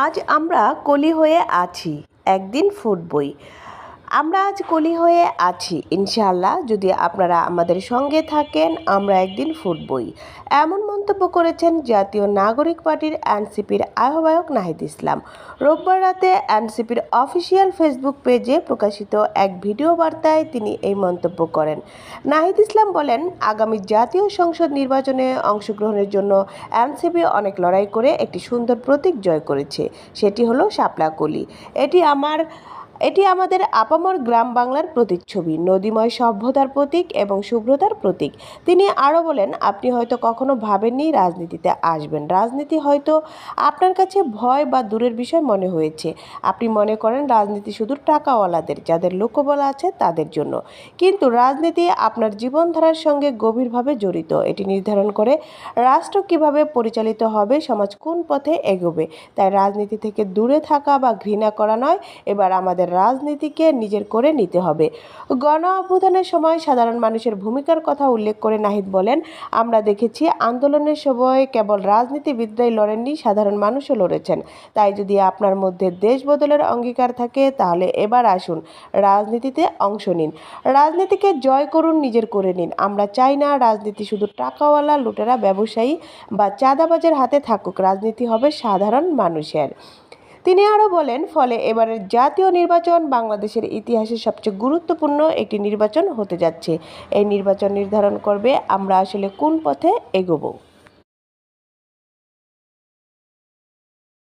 আজ আমরা কলি হয়ে আছি। একদিন ফুটবই। আমরা আজ কলি হয়ে আছি। ইনশাআল্লাহ যদি আপনারা আমাদের সঙ্গে থাকেন, আমরা একদিন ফুটবই। এমন মন্তব্য করেছেন জাতীয় নাগরিক পার্টির এনসিপির আহ্বায়ক নাহিদ ইসলাম। রোববার রাতে এনসিপির অফিসিয়াল ফেসবুক পেজে প্রকাশিত এক ভিডিও বার্তায় তিনি এই মন্তব্য করেন। নাহিদ ইসলাম বলেন, আগামী জাতীয় সংসদ নির্বাচনে অংশগ্রহণের জন্য এনসিপি অনেক লড়াই করে একটি সুন্দর প্রতীক জয় করেছে। সেটি হলো শাপলা কলি। এটি আমার এটি আমাদের আপামর গ্রাম বাংলার প্রতিচ্ছবি। নদীময় সভ্যতার প্রতীক এবং শুভ্রতার প্রতীক। তিনি আরও বলেন, আপনি হয়তো কখনো ভাবেননি রাজনীতিতে আসবেন। রাজনীতি হয়তো আপনার কাছে ভয় বা দূরের বিষয় মনে হয়েছে। আপনি মনে করেন রাজনীতি শুধু টাকাওয়ালাদের, যাদের লোকবল আছে তাদের জন্য। কিন্তু রাজনীতি আপনার জীবনধারার সঙ্গে গভীরভাবে জড়িত। এটি নির্ধারণ করে রাষ্ট্র কীভাবে পরিচালিত হবে, সমাজ কোন পথে এগোবে। তাই রাজনীতি থেকে দূরে থাকা বা ঘৃণা করা নয়। এবার আমাদের রাজনীতিকে নিজের করে নিতে হবে। গণ অভ্যুত্থানের সময় সাধারণ মানুষের ভূমিকার কথা উল্লেখ করে নাহিদ বলেন, আমরা দেখেছি আন্দোলনের সময় কেবল রাজনীতিবিদরাই লড়েননি, সাধারণ মানুষও লড়েছেন। তাই যদি আপনার মধ্যে দেশ বদলের অঙ্গীকার থাকে, তাহলে এবার আসুন, রাজনীতিতে অংশ নিন। রাজনীতিকে জয় করুন, নিজের করে নিন। আমরা চাই না রাজনীতি শুধু টাকাওয়ালা লুটেরা, ব্যবসায়ী বা চাঁদাবাজের হাতে থাকুক। রাজনীতি হবে সাধারণ মানুষের। তিনি আরও বলেন, ফলে এবারের জাতীয় নির্বাচন বাংলাদেশের ইতিহাসের সবচেয়ে গুরুত্বপূর্ণ একটি নির্বাচন হতে যাচ্ছে। এই নির্বাচন নির্ধারণ করবে আমরা আসলে কোন পথে এগোবো।